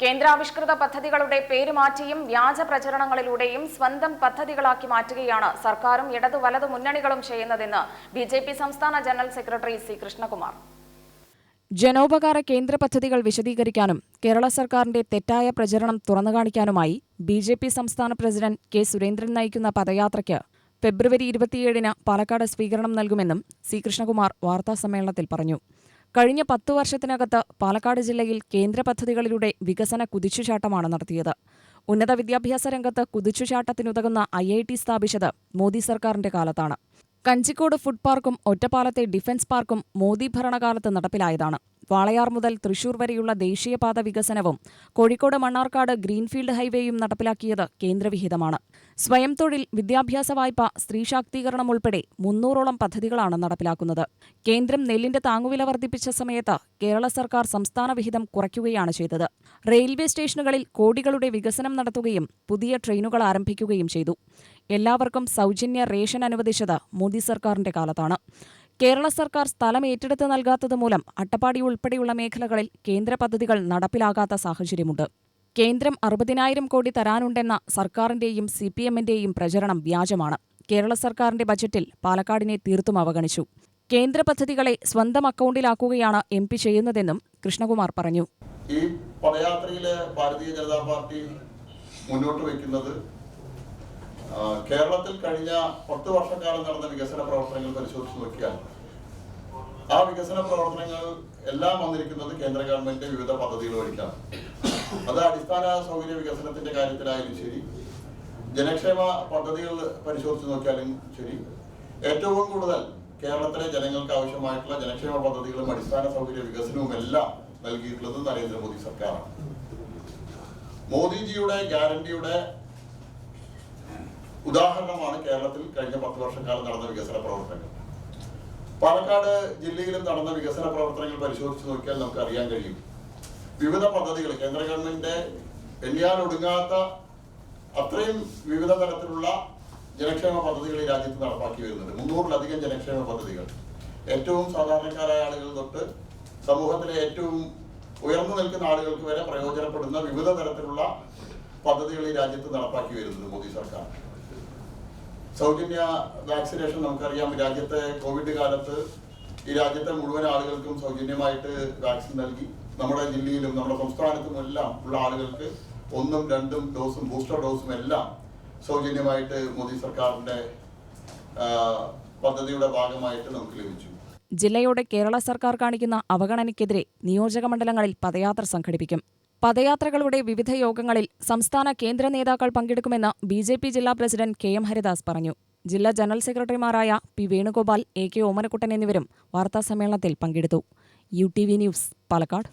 കേന്ദ്രാവിഷ്കൃത പദ്ധതികളുടെ പേര് മാറ്റിയും വ്യാജ പ്രചരണങ്ങളിലൂടെയും സ്വന്തം പദ്ധതികളാക്കി മാറ്റുകയാണ് സർക്കാരും ഇടതു വലതു മുന്നണികളും ചെയ്യുന്നതെന്ന് ബി ജെ പി സംസ്ഥാന ജനറൽ സെക്രട്ടറി സി കൃഷ്ണകുമാർ. ജനോപകാര കേന്ദ്ര പദ്ധതികൾ വിശദീകരിക്കാനും കേരള സർക്കാരിന്റെ തെറ്റായ പ്രചരണം തുറന്നുകാണിക്കാനുമായി ബി ജെ പി സംസ്ഥാന പ്രസിഡന്റ് കെ സുരേന്ദ്രൻ നയിക്കുന്ന പദയാത്രയ്ക്ക് ഫെബ്രുവരി ഇരുപത്തിയേഴിന് പാലക്കാട് സ്വീകരണം നൽകുമെന്നും സി കൃഷ്ണകുമാർ വാർത്താസമ്മേളനത്തിൽ പറഞ്ഞു. കഴിഞ്ഞ പത്തു വർഷത്തിനകത്ത് പാലക്കാട് ജില്ലയിൽ കേന്ദ്ര പദ്ധതികളിലൂടെ വികസന കുതിച്ചുചാട്ടമാണ് നടത്തിയത്. ഉന്നത വിദ്യാഭ്യാസ രംഗത്ത് കുതിച്ചുചാട്ടത്തിനുതകുന്ന ഐ ഐ ടി സ്ഥാപിച്ചത് മോദി സർക്കാരിന്റെ കാലത്താണ്. കഞ്ചിക്കോട് ഫുഡ് പാർക്കും ഒറ്റപ്പാലത്തെ ഡിഫൻസ് പാർക്കും മോദി ഭരണകാലത്ത് നടപ്പിലായതാണ്. വാളയാർ മുതൽ തൃശൂർ വരെയുള്ള ദേശീയപാത വികസനവും കോഴിക്കോട് മണ്ണാർക്കാട് ഗ്രീൻഫീൽഡ് ഹൈവേയും നടപ്പിലാക്കിയത് കേന്ദ്രവിഹിതമാണ്. സ്വയം തൊഴിൽ വിദ്യാഭ്യാസ വായ്പ സ്ത്രീ ശാക്തീകരണം ഉൾപ്പെടെ മുന്നൂറോളം പദ്ധതികളാണ് നടപ്പിലാക്കുന്നത്. കേന്ദ്രം നെല്ലിന്റെ താങ്ങുവില വർദ്ധിപ്പിച്ച സമയത്ത് കേരള സർക്കാർ സംസ്ഥാന വിഹിതം കുറയ്ക്കുകയാണ് ചെയ്തത്. റെയിൽവേ സ്റ്റേഷനുകളിൽ കോടികളുടെ വികസനം നടത്തുകയും പുതിയ ട്രെയിനുകൾ ആരംഭിക്കുകയും ചെയ്തു. എല്ലാവർക്കും സൗജന്യ റേഷൻ അനുവദിച്ചത് മോദി സർക്കാരിന്റെ കാലത്താണ്. കേരള സർക്കാർ സ്ഥലം ഏറ്റെടുത്ത് നൽകാത്തതുമൂലം അട്ടപ്പാടി ഉൾപ്പെടെയുള്ള മേഖലകളിൽ കേന്ദ്ര പദ്ധതികൾ നടപ്പിലാകാത്ത സാഹചര്യമുണ്ട്. കേന്ദ്രം അറുപതിനായിരം കോടി തരാനുണ്ടെന്ന സർക്കാരിന്റെയും സി പി എമ്മിന്റെയും പ്രചരണം വ്യാജമാണ്. കേരള സർക്കാരിന്റെ ബജറ്റിൽ പാലക്കാടിനെ തീർത്തും അവഗണിച്ചു. കേന്ദ്ര പദ്ധതികളെ സ്വന്തം അക്കൗണ്ടിലാക്കുകയാണ് എം പി ചെയ്യുന്നതെന്നും കൃഷ്ണകുമാർ പറഞ്ഞു. ഈ പദയാത്രയിലെ ഭാരതീയ ജനതാ പാർട്ടി മുന്നോട്ട് വയ്ക്കുന്നത് കേരളത്തിൽ കഴിഞ്ഞ പത്ത് വർഷക്കാലം നടന്ന വികസന പ്രവർത്തനങ്ങൾ പരിശോധിച്ച് നോക്കിയാൽ ആ വികസന പ്രവർത്തനങ്ങൾ എല്ലാം വന്നിരിക്കുന്നത് കേന്ദ്ര ഗവൺമെന്റിന്റെ വിവിധ പദ്ധതികൾ വഴിക്കാണ്. അത് അടിസ്ഥാന സൗകര്യ വികസനത്തിന്റെ കാര്യത്തിലായാലും ശരി. ജനക്ഷേമ പദ്ധതികൾ പരിശോധിച്ച് നോക്കിയാലും ശരി. ഏറ്റവും കൂടുതൽ കേരളത്തിലെ ജനങ്ങൾക്ക് ആവശ്യമായിട്ടുള്ള ജനക്ഷേമ പദ്ധതികളും അടിസ്ഥാന സൗകര്യ വികസനവും എല്ലാം നൽകിയിട്ടുള്ളത് നരേന്ദ്രമോദി സർക്കാരാണ്. മോദിജിയുടെ ഗ്യാരണ്ടിയുടെ ഉദാഹരണമാണ് കേരളത്തിൽ കഴിഞ്ഞ പത്ത് വർഷക്കാലം നടന്ന വികസന പ്രവർത്തനങ്ങൾ. പാലക്കാട് ജില്ലയിലും നടന്ന വികസന പ്രവർത്തനങ്ങൾ പരിശോധിച്ച് നോക്കിയാൽ നമുക്ക് അറിയാൻ കഴിയും. വിവിധ പദ്ധതികൾ കേന്ദ്ര ഗവൺമെന്റിന്റെ എണ്ണിയാൽ ഒടുങ്ങാത്ത അത്രയും വിവിധ തരത്തിലുള്ള ജനക്ഷേമ പദ്ധതികൾ ഈ രാജ്യത്ത് നടപ്പാക്കി വരുന്നുണ്ട്. മുന്നൂറിലധികം ജനക്ഷേമ പദ്ധതികൾ. ഏറ്റവും സാധാരണക്കാരായ ആളുകൾ തൊട്ട് സമൂഹത്തിലെ ഏറ്റവും ഉയർന്നു നിൽക്കുന്ന ആളുകൾക്ക് വരെ പ്രയോജനപ്പെടുന്ന വിവിധ തരത്തിലുള്ള പദ്ധതികൾ ഈ രാജ്യത്ത് നടപ്പാക്കി വരുന്നത് മോദി സർക്കാർ. സൗജന്യ വാക്സിനേഷൻ നമുക്കറിയാം. രാജ്യത്തെ കോവിഡ് കാലത്ത് ഈ രാജ്യത്തെ മുഴുവൻ ആളുകൾക്കും സൗജന്യമായിട്ട് വാക്സിൻ നൽകി. നമ്മുടെ ജില്ലയിലും നമ്മുടെ സംസ്ഥാനത്തും എല്ലാം ഉള്ള ആളുകൾക്ക് ഒന്നും രണ്ടും ഡോസും ബൂസ്റ്റർ ഡോസും എല്ലാം സൗജന്യമായിട്ട് മോദി സർക്കാരിന്റെ പദ്ധതിയുടെ ഭാഗമായിട്ട് നമുക്ക് ലഭിച്ചു. ജില്ലയോടെ കേരള സർക്കാർ കാണിക്കുന്ന അവഗണനയ്ക്കെതിരെ നിയോജക മണ്ഡലങ്ങളിൽ പദയാത്ര സംഘടിപ്പിക്കും. പദയാത്രകളുടെ വിവിധ യോഗങ്ങളിൽ സംസ്ഥാന കേന്ദ്ര നേതാക്കൾ പങ്കെടുക്കുമെന്ന് ബി ജെ പി ജില്ലാ പ്രസിഡന്റ് കെ എം ഹരിദാസ് പറഞ്ഞു. ജില്ലാ ജനറൽ സെക്രട്ടറിമാരായ P Venugopal A K Omanakuttan എന്നിവരും വാർത്താസമ്മേളനത്തിൽ പങ്കെടുത്തു. U T V news Palakkad.